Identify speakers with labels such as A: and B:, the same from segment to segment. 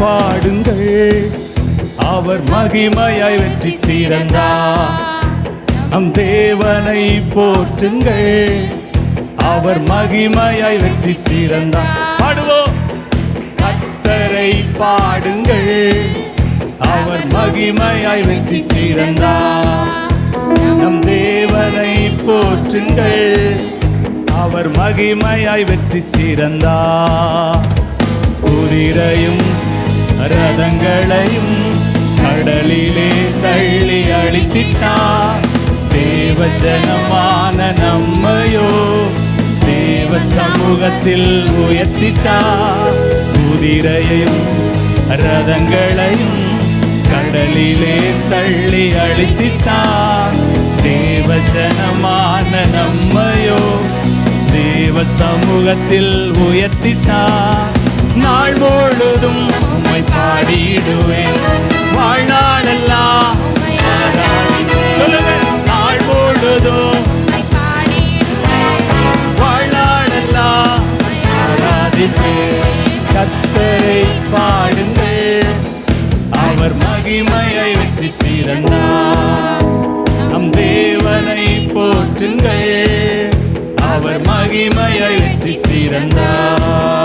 A: பாடுங்கள். அவர் மகிமையாய் வெற்றி சிறந்தார் நம் தேவனை போற்றுங்கள். அவர் மகிமையாய் வெற்றி சிறந்தார் பாடுவோம். கத்தரை பாடுங்கள். அவர் மகிமையாய் வெற்றி சிறந்தார் நம் தேவனை போற்றுங்கள். அவர் மகிமையாய் வெற்றி சிறந்தார் குதிரையும் ரதங்களையும் கடலிலே தள்ளி அழித்திட்டார் தேவஜனமான நம்மையோ தேவ சமூகத்தில் உயர்த்திட்டார் குதிரையையும் ரதங்களையும் கடலிலே தள்ளி அழித்திட்டார் தேவஜனமான நம்மையோ தேவ சமூகத்தில் உயர்த்திட்டார் நாள் முழுதும் உம்மை பாடிடுவேன். வாழ்நாளெல்லாம் சொல்லுங்க. நாள் முழுதும் வாழ்நாளெல்லாம் கத்தரை பாடுங்கள். அவர் மகிமையை வெற்றி சிறந்தார் நம் தேவனை போற்றுங்கள். அவர் மகிமையை வெற்றி சிறந்தார்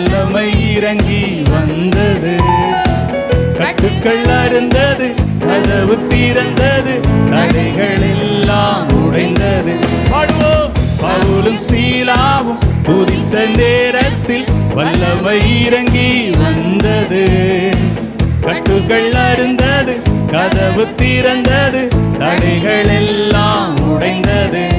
A: வல்லமை இறங்கி வந்தது. கட்டுக்கள் அருந்தது கதவு திறந்தது தடைகள் எல்லாம் உடைந்தது. பாடுவோம். பவுலும் சீலாவும் துதித்த நேரத்தில் வல்லமை இறங்கி வந்தது. கட்டுகள் அருந்தது கதவு திறந்தது தடைகள் எல்லாம் உடைந்தது.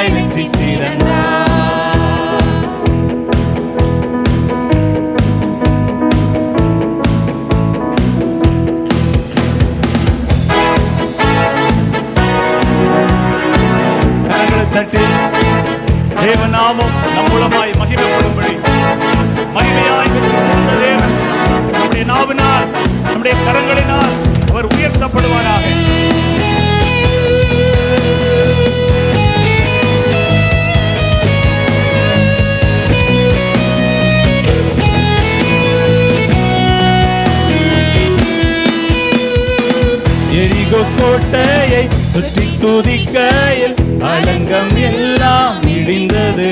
A: மகிமையாய் வெற்றி சிறந்தார் கரங்களை தட்டி தேவநாமம் நம் மூலமாய் மகிமைப்படும்படி மகிமையாய் தேவன் நம்முடைய நாவினால் நம்முடைய கரங்களினால் கோட்டையை சுற்றி துதிக்கையில் அலங்கம் எல்லாம் இடிந்தது.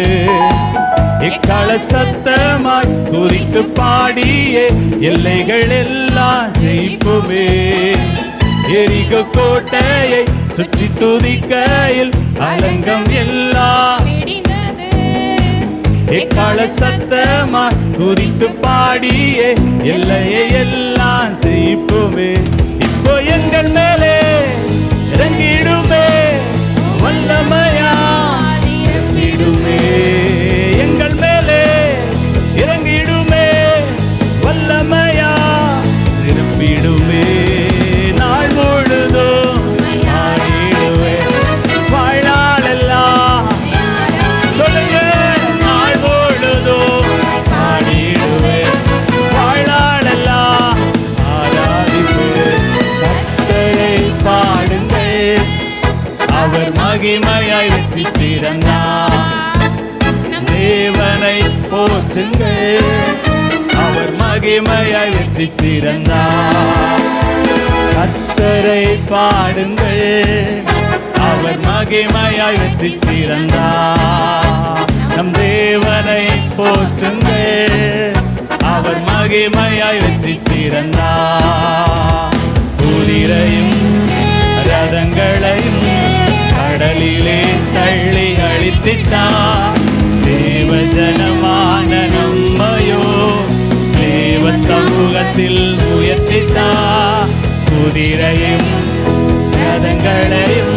A: எக்கால சத்தமாய் துதித்து பாடியே எல்லைகள் எல்லாம் ஜெயிப்புமே. எரிக கோட்டையை சுற்றி துதிக்கையில் அலங்கம் எல்லாம் எக்கால சத்தமாய் துதித்து பாடியே எல்லையை எல்லாம் ஜெயிப்புமே. மகிமையாய் போற்றுங்கள். அவர் மகிமையாய் வெற்றி சிறந்தார். கத்தரை பாடுங்கள். அவர் மகிமையாய் வெற்றி சிறந்தார். நம் தேவனை போற்றுங்கள். அவர் மகிமையாய் வெற்றி சிறந்தார். குதிரையும் ரதங்களையும் கடலிலே தள்ளி அழித்திட்டார். சமூகத்தில் உயர்த்தித்தார் குதிரையும் ரதங்களையும்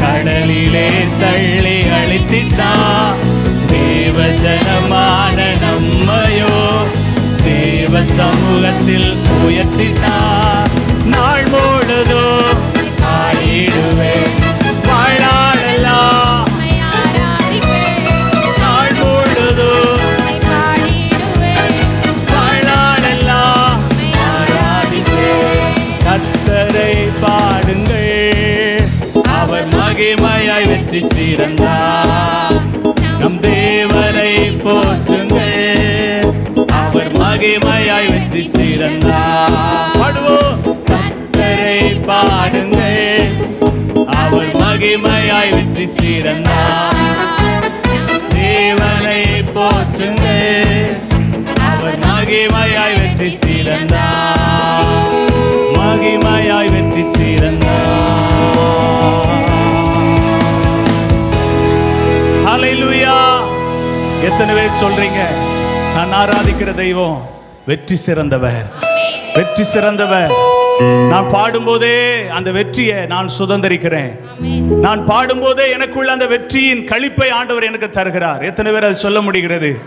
A: கடலிலே தள்ளி அழித்தித்தார் தேவஜனமான நம்மையோ தேவ சமூகத்தில் உயர்த்தினார் மகிமையாய் வெற்றி சிறந்தார். நம் தேவனை போற்றுங்கள். அவர் மகிமையாய் வெற்றி சிறந்தார். பாடுவோம். கத்தரை பாடுங்கள். அவர் மகிமையாய் வெற்றி சிறந்தார். தேவனை போற்றுங்கள். அவர் மகிமையாய் வெற்றி சிறந்தார். மகிமையாய் வெற்றி சிறந்தார். எத்தனை பேர் சொல்றீங்க? நான் ஆராதிக்கிற தெய்வம் வெற்றி சிறந்தவர். வெற்றி சிறந்தவர். நான் பாடும்போதே அந்த வெற்றியை நான் சுதந்திரிக்கிறேன். நான் பாடும்போதே எனக்குள்ள அந்த வெற்றியின் கழிப்பை ஆண்டவர் எனக்கு தருகிறார். எத்தனை பேர் அது சொல்ல முடிகிறது?